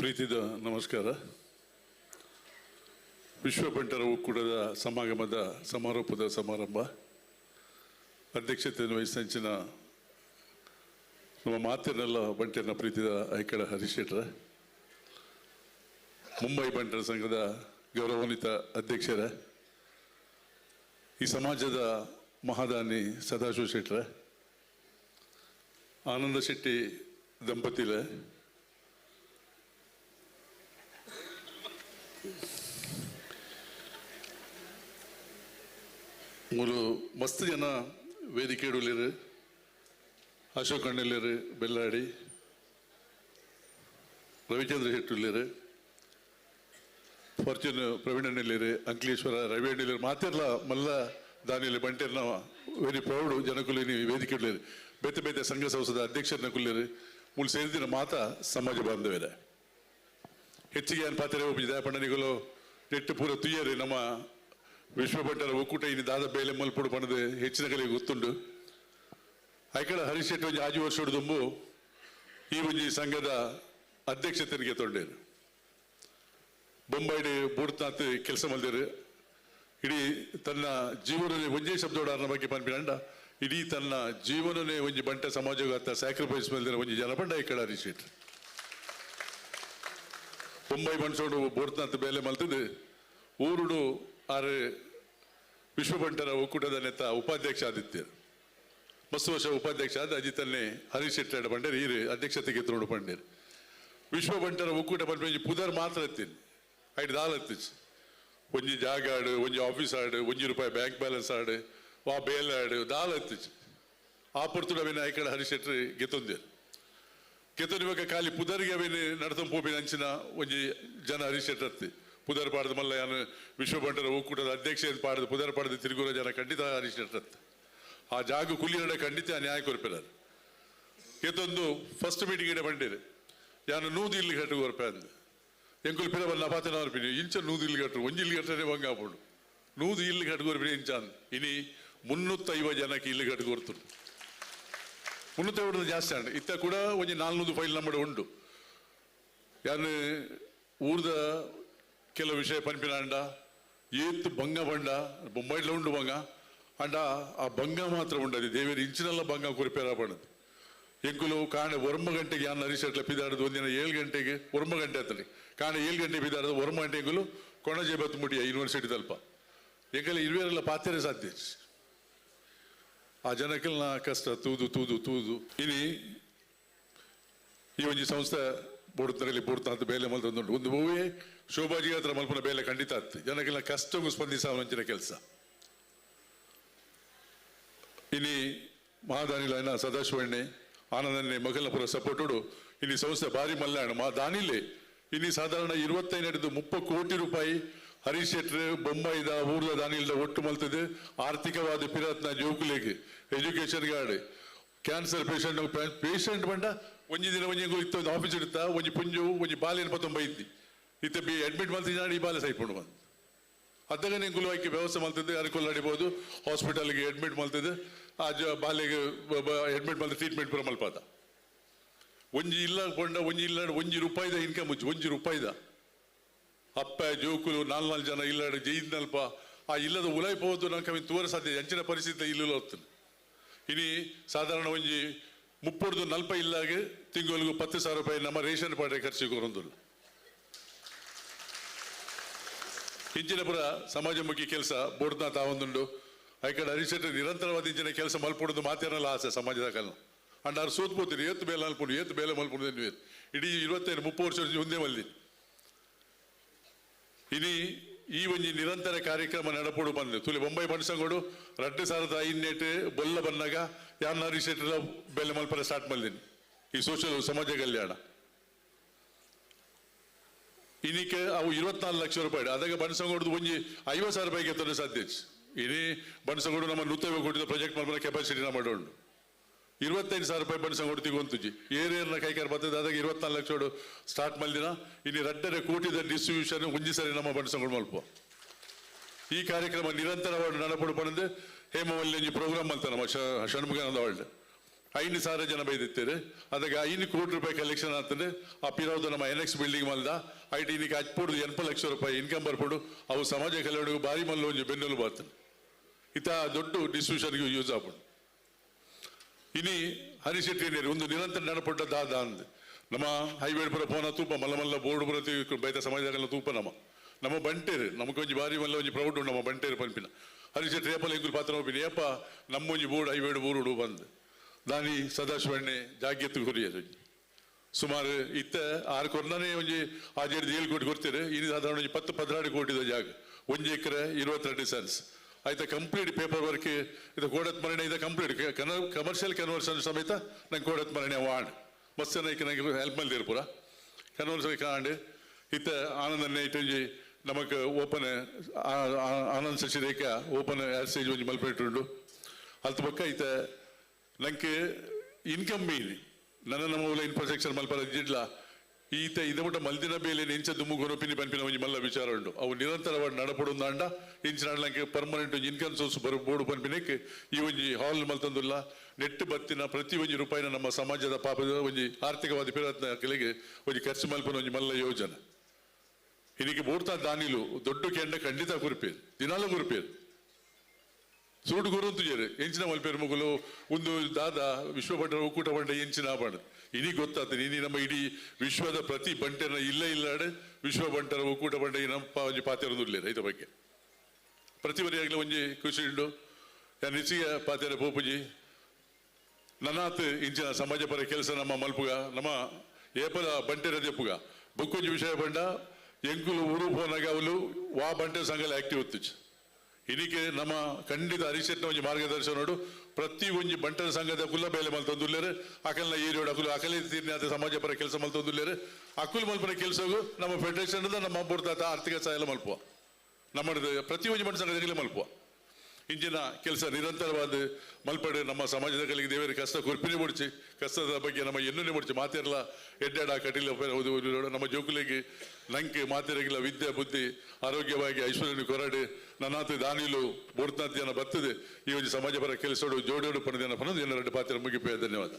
ಪ್ರೀತಿದ ನಮಸ್ಕಾರ. ವಿಶ್ವ ಬಂಟರ ಒಕ್ಕೂಟದ ಸಮಾಗಮದ ಸಮಾರೋಪದ ಸಮಾರಂಭ. ಅಧ್ಯಕ್ಷತೆಯನ್ನು ವಹಿಸಿದಂಚಿನ ನಮ್ಮ ಮಾತಿನೆಲ್ಲ ಬಂಟರನ ಪ್ರೀತಿದ ಐಕಳ ಹರೀಶ್ ಮುಂಬೈ ಬಂಟರ ಸಂಘದ ಗೌರವಾನ್ವಿತ ಅಧ್ಯಕ್ಷರ. ಈ ಸಮಾಜದ ಮಹಾದಾನಿ ಸದಾಶಿವ ಶೆಟ್ರ. ಆನಂದ ಶೆಟ್ಟಿ ದಂಪತಿಲ. ಮೂರು ಮಸ್ತ್ ಜನ ವೇದಿಕೆ ಇಡಲಿರು ಅಶೋಕ್ ಅಣ್ಣಲ್ಲಿರು ಬೆಲ್ಲಾಡಿ ರವಿಚಂದ್ರ ಶೆಟ್ಟುಲ್ಲಿರು ಫಾರ್ಚೂನ್ ಪ್ರವೀಣ್ ಅಣ್ಣಲ್ಲಿರು, ಅಂಕಲೇಶ್ವರ, ರವಿ ಅಣ್ಣಲ್ಲಿರು. ಮಾತಿರ್ಲ ಮಲ್ಲ ದಾನಿಯಲ್ಲಿ ಬಂಟೆರ್ನ ವೆರಿ ಪ್ರೌಡ್ ಜನಕುಲಿ ನೀವು ವೇದಿಕೆ ಇಡಲಿರು ಬೇತೆ ಬೇತೆ ಸಂಘ ಸಂಸ್ಥದ ಅಧ್ಯಕ್ಷರನ್ನ ಕುಲ್ಲಿರು ಮುಳು ಸೇರಿದಿನ ಮಾತ ಸಮಾಜ ಬಾಂಧವ್ಯದ. ಹೆಚ್ಚಿಗೆ ಏನು ಪಾತ್ರೆ ಒಬ್ಬ ಜಯಪಣ್ಣನಿಗಳು ನೆಟ್ಟು ಪೂರ ತುಯ್ಯರು ನಮ್ಮ ವಿಶ್ವಭಟ್ಟರ ಒಕ್ಕೂಟ ಇನ್ನು ದಾದ ಬೇಲೆ ಮಲ್ಪಡು ಹೆಚ್ಚಿನ ಕಲಿಗೆ ಗೊತ್ತುಂಡು ಐಕಳ ಹರೀಶ್ ಶೆಟ್ಟಿ ಒಂಜಿ ಆಜಿ ವರ್ಷ ದುಂಬು ಈ ಒಂಜಿ ಸಂಘದ ಅಧ್ಯಕ್ಷತೆಗೆ ತೊಂಡೇನು ಬೊಂಬೈಡಿ ಬೂಡ್ತಾತ್ ಕೆಲಸ ಮಲ್ದೇರು ಇಡೀ ತನ್ನ ಜೀವನದಲ್ಲಿ ಒಂಜೆ ಶಬ್ದೋಡಾರನ ಬಗ್ಗೆ ಪನ್ಪಿನಂಡ ಇಡೀ ತನ್ನ ಜೀವನನೇ ಒಂಜಿ ಬಂಟ ಸಮಾಜಗತ್ತ ಸ್ಯಾಕ್ರಿಫೈಸ್ ಮಲ್ದಿರ ಒಂಜಿ ಜನಪಂಡ ಐಕಳ ಹರೀಶ್ ಶೆಟ್ಟಿ. ಬೊಂಬೈ ಮನ್ಸೋಡು ಬೋಡ್ತಾಂತ ಬೇಲೆ ಮಲ್ತದು ಊರುಡು ಆರ್ ವಿಶ್ವಭಂಟರ ಒಕ್ಕೂಟದ ನೆತ್ತ ಉಪಾಧ್ಯಕ್ಷ ಆದಿತ್ಯ, ಬಸ್ಸು ವರ್ಷ ಉಪಾಧ್ಯಕ್ಷ ಆದ ಅಜಿತನ್ನೇ ಹರೀಶ್ ಶೆಟ್ಟಿ ಬಂಡೇರ್, ಈ ಅಧ್ಯಕ್ಷತೆಗೆ ತೋಡು ಪಂಡೇರ್ ವಿಶ್ವ ಬಂಟರ ಒಕ್ಕೂಟ ಬಂದ್ಮೇಲೆ ಪುದರ್ ಮಾತ್ರ ಎತ್ತೀನಿ ಐಟ್ ದಾಲ್ ಎತ್ತಿಚ್. ಒಂಜಿ ಜಾಗ ಆಡು, ಒಂಜಿ ಆಫೀಸ್ ಆಡು, ಒಂಜಿ ರೂಪಾಯಿ ಬ್ಯಾಂಕ್ ಬ್ಯಾಲೆನ್ಸ್ ಆಡು ವಾ ಬೇಲ್ ಆಡು, ದಾಲ್ ಎತ್ತಿಚ್. ಆ ಪೊರ್ತುಡು ಅವೇನು ಐಕಡೆ ಹರೀಶ್ ಶೆಟ್ಟಿ ಗೆತ್ತೊಂದೇರು. ಗೆತ್ತೊಂದಿವಾಗ ಖಾಲಿ ಪುದರ್ಗೆ ನಡದಂ ಪೋಪಿನ ಅಂಚಿನ ಒಂಜಿ ಜನ ಹರೀಶ್ ಶೆಟ್ಟಿ ಪುದರ್ ಮಲ್ಲಯ್ಯನ ಮಲ್ಲ ಯಾನು ವಿಶ್ವಭಂಟರ ಒಕ್ಕೂಟದ ಅಧ್ಯಕ್ಷ ಪಾಡದ ಪಾಡ್ದು ಪುದರ್ ಪಾಡ್ದು ತಿರುಗುವ ಜನ ಖಂಡಿತ ಹರೀಶ್ ಆ ಜಾಗ ಕುಲಿ ನಡೆ ಖಂಡಿತ ನ್ಯಾಯ ಕೊರ್ಪಿಲಾರು ಏತೊಂದು ಫಸ್ಟ್ ಮೀಟಿಂಗ್ ಇಡ ಬಂಡಿದೆ ಯಾನು ನೂದು ಇಲ್ಲಿ ಕಟ್ಟು ಕೊರಪೆ ಅಂದ ಎಂಕುಲ್ ಪಿರ ಬನ್ನ ಪಾತನ ಇಂಚ ನೂದು ಇಲ್ಲಿ ಕಟ್ಟರು ಒಂಜಿ ಇಲ್ಲಿ ಕಟ್ಟರೆ ಬಂಗಾಪುಡು ನೂದು ಇಲ್ಲಿ ಕಟ್ಟು ಕೊರಪಿನಿ ಇಂಚ ಅಂದ್. ಇನಿ ಮುನ್ನೂತ್ತೈವ ಜನಕ್ಕೆ ಇಲ್ಲಿ ಕಟ್ಟು ಕೊರ್ತುಂಡು ಮುನ್ನೂತ್ತ ಐವತ್ತು ಜಾಸ್ತಿ ಅಂಡ್ ಇತ್ತ ಕೂಡ ಒಂಜಿ ನಾಲ್ನೂರು ಫೈಲ್ ನಮ್ಮಡ ಉಂಡು ಯಾನು ಊರ್ದ ಕೆಲವು ವಿಷಯ ಪನ್ಪಿನ ಅಂಡ, ಏತ್ ಭಂಗ ಬಂಡ ಬೊಂಬೈಡ್ಲ ಉಂಡು ಭಂಗ. ಅಂಡ, ಆ ಭಂಗ ಮಾತ್ರ ಉಂಡದಿ, ದೇವೇರಿ ಇಂಚಿನಲ್ಲ ಭಂಗ ಕುರಿಪೇರ ಪಣದು ಎಂಕುಲು ಕಾಣೆ ಒರ್ಮ ಗಂಟೆಗೆ ಯಾನ್ ಅರಿಸಟ್ಲ ಪಿದಾಡದು ಒಂದಿನ ಏಳು ಗಂಟೆಗೆ ಒರ್ಮ ಗಂಟೆ ಆತಲಿ ಕಾಣೆ ಏಳು ಗಂಟೆ ಪಿದಾಡದು ಒರ್ಮ ಗಂಟೆ ಎಂಕುಲು ಕೊಣಜೆ ಬತ್ತು ಮುಡಿಯ ಯೂನಿವರ್ಸಿಟಿ ತಲ್ಪ. ಎಂಕಲ ಇರುವೆಲ್ಲ ಪಾತ್ರೆ ಸಾಧ್ಯ ಆ ಜನಕ್ಕೆಲ್ಲ ಕಷ್ಟ, ತೂದು ತೂದು ತೂದು. ಇನಿ ಈ ಒಂಜಿ ಸಂಸ್ಥೆ ಮೂಡ್ತರಲ್ಲಿ ಅಂತ ಬೇಲೆ ಮಲ್ತ ಒಂದು ಮೂವಿ ಶೋಭಾಜಿ ಹತ್ರ ಮಲ್ಪನ ಬೇಲೆ ಖಂಡಿತ ಆಗ್ತದೆ. ಜನಕ್ಕೆಲ್ಲ ಕಷ್ಟಕ್ಕೂ ಸ್ಪಂದಿಸ ಮಂಚಿನ ಕೆಲಸ. ಇನಿ ಮಹಾದಾನಿಲನ ಸದಾಶಿವಣ್ಣೆ, ಆನಂದನೆ ಸಪೋರ್ಟ್ ಸಪೋಟುಡು ಇನಿ ಸಂಸ್ಥೆ ಭಾರಿ ಮಲ್ಲಾಯಣ ಮಾ ದಾನಿಲೆ, ಇನಿ ಸಾಧಾರಣ ಇರುವತ್ತೈ ನಡೆದು ಮುಪ್ಪ ಕೋಟಿ ರೂಪಾಯಿ ಹರೀಶ್ ಶೆಟ್ರ್ ಬೊಂಬೈದ ಊರ್ದ ದಾನಿಲ್ದ ಒಟ್ಟು ಮಲ್ತದೆ. ಆರ್ಥಿಕವಾದ ಪಿರತ್ನ ಜೋಕುಲೆಗೆ education guard cancer patient patient ಬಂಡ ಒಂಜಿ ದಿನ ಒಂಜಿ ಇತ್ತು ಒಂದು ಆಫೀಸ್ ಇಡ್ತಾ ಒಂಜಿ ಪುಂಜು ಒಂಜಿ ಬಾಲೆನ ಪತ್ತೊಂಬ ಐತಿ ಇತ್ತ ಬಿ ಅಡ್ಮಿಟ್ ಮಲ್ತಿದ್ದಾಡಿ ಈ ಬಾಲೆ ಸೈಪುಂಡು ಬಂದು ಅದಾಗ ಗುಲವಾಕಿ ವ್ಯವಸ್ಥೆ ಮಲ್ತಿದ್ದೆ ಅನುಕೂಲ ನಡಿಬೋದು ಹಾಸ್ಪಿಟಲ್ಗೆ ಅಡ್ಮಿಟ್ ಮಲ್ತಿದ್ದೆ ಆ ಜ, ಬಾಲೆಗೆ ಅಡ್ಮಿಟ್ ಮಲ್ತ ಟ್ರೀಟ್ಮೆಂಟ್ ಪೂರ ಮಲ್ಪಾದ. ಒಂಜಿ ಇಲ್ಲ ಕೊಂಡ, ಒಂಜಿ ಇಲ್ಲ, ಒಂಜಿ ರೂಪಾಯಿದ ಇನ್ಕಮ್ ಒಂಜಿ ಒಂಜಿ ರೂಪಾಯಿದ. ಅಪ್ಪ, ಜೋಕುಲು, ನಾಲ್ ನಾಲ್ ಜನ ಇಲ್ಲಾಡ ಜೈದ್ನಲ್ಪ ಆ ಇಲ್ಲದ ಉಲಾಯ್ ಹೋದು ನಂಗೆ ತೋರ ಸಾಧ್ಯ, ಅಂಚಿನ ಪರಿಸ್ಥಿತಿ ಇಲ್ಲ ಇನಿ ಸಾಧಾರಣ ಒಂಜಿ ಇಲ್ಲಾಗೆ ತಿಂಗಳಿಗೂ ಪತ್ತು ಸಾವಿರ ರೂಪಾಯಿ ನಮ್ಮ ರೇಷನ್ ಪಾಡೆ ಖರ್ಚಿಗೆ ಕೊರಂದರು ಇಂಚಿನ ಪುರ ಸಮಾಜಮುಖಿ ಕೆಲಸ ಬೋರ್ಡ್ನ ತಾವೊಂದುಂಡು ಐಕಡೆ ಹರಿಸೆಟ್ ನಿರಂತರವಾದ ಇಂಚಿನ ಕೆಲಸ ಮಲ್ಪಡೋದು ಮಾತೇನಲ್ಲ ಆಸೆ ಸಮಾಜದ ಕಾಲ ಅಂಡ್ ಅವ್ರು ಸೋತ್ಬೋತೀರಿ ಏತ್ ಬೇಲೆ ಅನ್ಕೊಂಡು ಏತ್ ಬೇಲೆ ಮಲ್ಪುಡು ನೀವು ಇಡೀ ಇರುವತ್ತೈದು ಮುಪ್ಪು ವರ್ಷ ಮುಂದೆ ಮಲ್ದಿ. ಇನಿ ಈ ಒಂಜಿ ನಿರಂತರ ಕಾರ್ಯಕ್ರಮ ನಡಪೋಡು ಬಂದು. ತುಲಿ ಬೊಂಬೈ ಮನ್ಸಂಗೋಡು ರಡ್ಡು ಸಾವಿರದ ಐನೇಟು ಬೊಲ್ಲ ಬಂದಾಗ ಯಾರನ್ನ ರೀಸೆಂಟ್ ಬೆಲೆ ಮಲ್ಪರ ಸ್ಟಾರ್ಟ್ ಮಾಡಿದ್ದೀನಿ ಈ ಸೋಷಿಯಲ್ ಸಮಾಜ ಕಲ್ಯಾಣ. ಇನ್ನಕ್ಕೆ ಅವು ಇರವತ್ನಾಲ್ಕು ಲಕ್ಷ ರೂಪಾಯಿ ಅದಾಗ ಬಣಸಂಗೋಡ್ದು ಒಂಜಿ ಐವತ್ತು ಸಾವಿರ ರೂಪಾಯಿಗೆ ತಂದು ಸಾಧ್ಯ ಇನ್ನೇ ಬಣಸಂಗೋಡು ನಮ್ಮ ನೂತನ ಕೊಟ್ಟಿದ್ದ ಪ್ರಾಜೆಕ್ಟ್ ಕೆಪಾಸಿಟಿ ನಮ್ಮ ಮಾಡೋಣ ಇರುವತ್ತೈದು ಸಾವಿರ ರೂಪಾಯಿ ಬಣಸಂಗೋಡು ತಿಗೊಂತುಜಿ ಏರೇರ್ನ ಕೈಕಾರ ಬರ್ತದೆ, ಅದಕ್ಕೆ ಇರವತ್ನಾಲ್ಕು ಲಕ್ಷ ಸ್ಟಾರ್ಟ್ ಮಾಡಿದಿನ ಇನ್ನು ರಟ್ಟರೆ ಕೋಟಿದ ಡಿಸ್ಟ್ರಿಬ್ಯೂಷನ್ ಒಂಜಿ ಸರಿ ನಮ್ಮ ಬಣಸಂಗೋಡು ಮಲ್ಪ ಈ ಕಾರ್ಯಕ್ರಮ ನಿರಂತರವಾಗಿ ನಡೆಪಡು ಹೇಮವಲ್ಲಿ ಪ್ರೋಗ್ರಾಮ್ ಅಂತ ನಮ್ಮ ಷಣ್ಮುಖಾನಂದ ವರ್ಲ್ಡ್ ಐನು ಸಾವಿರ ಜನ ಬೈದಿತ್ತೇವೆ ಅದಕ್ಕೆ ಐನು ಕೋಟಿ ರೂಪಾಯಿ ಕಲೆಕ್ಷನ್ ಆಗ್ತದೆ. ಆ ಪಿರೋದು ನಮ್ಮ ಎನ್ ಎಕ್ಸ್ ಬಿಲ್ಡಿಂಗ್ ಮಲ್ದ. ಐಟಿ ಇನ್ನಕ್ಕೆ ಹಚ್ಬೋದು ಎನ್ಪ ಲಕ್ಷ ರೂಪಾಯಿ ಇನ್ಕಮ್ ಬರ್ಕೊಂಡು ಅವು ಸಮಾಜ ಕಲ್ಯಾಣಕ್ಕೆ ಭಾರಿ ಮಲ್ಲು ಒಂಜಿ ಬೆನ್ನೆಲು ಬರ್ತದೆ. ಇತ ದೊಡ್ಡ ಡಿಸ್ಟ್ರಿಬ್ಯೂಷನ್ಗೂ ಯೂಸ್ ಆಗ್ಬೋದು ಇನಿ ಹರಿಶೆಟ್ಟಿ ನೀರು, ಒಂದು ನಿರಂತರ ನಡಪಟ್ಟ ದಾದ ಅಂದ್. ನಮ್ಮ ಹೈವೇ ಪುರ ಪೋನ ತೂಪ, ಮಲ್ಲ ಮಲ್ಲ ಬೋರ್ಡ್ ಪ್ರತಿ ಬೈತ ಸಮಾಜ ತೂಪ ನಮ್ಮ. ನಮ್ಮ ಬಂಟೇರು ನಮಗೆ ಒಂಜಿ ಬಾರಿ ಮಲ್ಲ, ಒಂಜಿ ಪ್ರೌಡ್ ನಮ್ಮ ಬಂಟೇರು ಪಂಪಿನ ಹರಿಶೆಟ್ಟಿ ಏಪಲ ಎಂಕುಲು ಪಾತ್ರ ಹೋಪಿನಿ ಏಪ ನಮ್ಮ ಬೂಡ್ ಹೈವೇಡ್ ಬೋರ್ಡು ಬಂದ್. ದಾನಿ ಸದಾಶಿವಣ್ಣೆ ಜಾಗ್ಯತ್ತು ಹುರಿಯರು ಸುಮಾರು ಇತ್ತ ಆರು ಕೊರ್ನಾನೇ ಒಂಜಿ ಆಜೇರ್ದು ಏಳು ಕೋಟಿ ಕೊಡ್ತೀರಿ ಇನ್ನು ಸಾಧಾರಣ ಒಂಜಿ ಪತ್ತು ಕೋಟಿ ಕೋಟಿದ ಜಾಗ. ಒಂಜಿ ಎಕರೆ ಇರುವತ್ತೆರಡು ಸೆನ್ಸ್ ಆಯ್ತಾ ಕಂಪ್ಲೀಟ್ ಪೇಪರ್ ವರ್ಕ್ ಇದು ಕೋಡತ್ ಮರಣೆ ಇದೆ ಕಂಪ್ಲೀಟ್ ಕಮರ್ಷಿಯಲ್ ಕನ್ವರ್ಷನ್ ಸಮೇತ ನಂಗೆ ಕೋಡತ್ ಮರಣೆ ವಾಣ್ ಮಸ್ತ್ ನಂಗೆ ಹೆಲ್ಪ್ ಮಲ್ದಿರ್ಪುರ ಕನ್ವರ್ಷನ್ ಕಾಂಡ್. ಇತ್ತ ಆನಂದನ್ನೇ ಇಟ್ಟೊಂಜಿ ನಮಕ್ open open Anand open air stage ಒಂಜಿ ಮಲ್ಪೆಟ್ಟುಂಡು ಅಲ್ತ ಪಕ್ಕ ಇತ್ತ ನಂಗೆ ಇನ್ಕಮ್ ಮೇಲೆ, ನನ್ನ ನಮ್ಮ ಮೂಲ ಇನ್ಫ್ರಾಸ್ಟ್ರಕ್ಚರ್ ಮಲ್ಪರ ಜಿಡ್ಲ ಈತ ಮಟ್ಟ ಮಲ್ದಿನ ಬೇಲೆ ನೆಂಚ ದುಮ್ಮು ಗೊನಪಿನಿ ಪನ್ಪಿನ ಒಂಜಿ ಮಲ್ಲ ವಿಚಾರ ಉಂಡು. ಅವು ನಿರಂತರವಾದ ನಡಪಡು ಅಂಡ ಇಂಚಿನ ನಂಗೆ ಪರ್ಮನೆಂಟ್ ಒಂಜಿ ಇನ್ಕಮ್ ಸೋರ್ಸ್ ಬರು, ಬೋರ್ಡು ಪಂಪಿನಕ್ಕೆ ಈ ಒಂಜಿ ಹಾಲ್ ಮಲ್ತಂದುಲ್ಲ. ನೆಟ್ಟು ಬತ್ತಿನ ಪ್ರತಿ ಒಂಜಿ ರೂಪಾಯಿನ ನಮ್ಮ ಸಮಾಜದ ಪಾಪದ ಒಂಜಿ ಆರ್ಥಿಕವಾದ ಪ್ರಯತ್ನ ಕೆಳಗೆ ಒಂಜಿ ಖರ್ಚು ಮಲ್ಪನ ಒಂಜಿ ಮಲ್ಲ ಯೋಜನೆ. ಇದಕ್ಕೆ ಮೂರ್ತ ದಾನಿಲು ದೊಡ್ಡ ಕೆಂಡ ಖಂಡಿತ ಕುರಿಪೇರು ದಿನಾಲು ಕುರಿಪೇರು ಸೂಡು ಗುರುಂತುಜೇರು ಎಂಚಿನ ಮಲ್ಪೇರು ಮಗಲು, ಒಂದು ದಾದ ವಿಶ್ವ ಬಂಡರ ಒಕ್ಕೂಟ ಬಂಡ ಎಂಚಿನ ಬಂಡ ಇನಿ ಗೊತ್ತಾಗ್ತದೆ ಇನಿ ನಮ್ಮ ಇಡೀ ವಿಶ್ವದ ಪ್ರತಿ ಬಂಟೆನ ಇಲ್ಲ ಇಲ್ಲಾಡೆ ವಿಶ್ವ ಬಂಟರ ಒಕ್ಕೂಟ ಬಂಡ ನಮ್ಮ ಒಂಜಿ ಪಾತೆರದುಲ್ಲೆ ರೈತ ಬಗ್ಗೆ. ಪ್ರತಿವರಿಯಾಗಲೇ ಒಂಜಿ ಖುಷಿ ಉಂಡು. ಹೆಚ್ಚಿಗೆ ಪಾತೆರ ಪೋಪುಜಿ ನನ್ನಾತ್ ಇಂಚಿನ ಸಮಾಜ ಪರ ಕೆಲಸ ನಮ್ಮ ಮಲ್ಪುಗ, ನಮ್ಮ ಏಪಲ ಬಂಟೆರ ದೆಪ್ಪುಗ. ಬೊಕ್ಕೊಂಜಿ ವಿಷಯ ಬಂಡ ಎಂಕುಲು ಊರು ಅವಲು ವಾ ಬಂಟೆ ಸಂಘಲ್ಲಿ ಆಕ್ಟಿವ್ ಇತ್ತು ಇದಕ್ಕೆ ನಮ್ಮ ಖಂಡಿತ ಹರಿಶೆಟ್ನ ಒಂಜಿ ಮಾರ್ಗದರ್ಶನ ನೋಡು. ಪ್ರತಿ ಒಂಜಿ ಬಂಟನ ಸಂಘದ ಕುಲ್ಲ ಬೇಲೆ ಮಲ್ತೊಂದುಲ್ಲೇರು ಅಕಲ್ನ ಏರಿಯೋಡು ಅಕುಲು ಅಕಲಿ ತೀರ್ನ ಸಮಾಜ ಪರ ಕೆಲಸ ಮಲ್ತೊಂದುಲ್ಲೇರು ಅಕುಲ್ ಮಲ್ಪನ ಕೆಲಸಗೂ ನಮ್ಮ ಫೆಡರೇಷನ್ ನಮ್ಮ ಬೋರ್ದಾತ ಆರ್ಥಿಕ ಸಹಾಯ ಮಲ್ಪುವ. ನಮ್ಮ ಪ್ರತಿ ಒಂಜಿ ಬಂಟ ಸಂಘದಲ್ಲಿ ಮಲ್ಪುವ. ಇಂಜಿನ ಕೆಲಸ ನಿರಂತರವಾದ ಮಲ್ಪಡೆ ನಮ್ಮ ಸಮಾಜದ ಕಲಿಗೆ ದೇವರ ಕಷ್ಟ ಕೊರ್ಪಿನಿ ಮುಡಿಸಿ ಕಷ್ಟದ ಬಗ್ಗೆ ನಮ್ಮ ಎನ್ನುನೆ ಮುಡಿಸಿ ಮಾತಿರಲ್ಲ, ಎಡ್ಡಾಡ, ಕಟೀಲ ನಮ್ಮ ಜೋಕುಲಿಗೆ ನಂಕೆ ಮಾತಿರಗಿಲ್ಲ, ವಿದ್ಯೆ, ಬುದ್ಧಿ, ಆರೋಗ್ಯವಾಗಿ, ಐಶ್ವರ್ಯನ ಕೊರಡೆ, ನನ್ನಾತ ದಾನಿಲು ಬೋಡ್ತಾಂತ ಜನ ಬರ್ತದೆ ಈ ಒಂದು ಸಮಾಜ ಪರ ಕೆಲಸ ಜೋಡೋಡು ಪಡೆದ ಪನ್ನೊಂದು ಎರಡು ಪಾತ್ರ ಮುಗಿಪೇ. ಧನ್ಯವಾದ.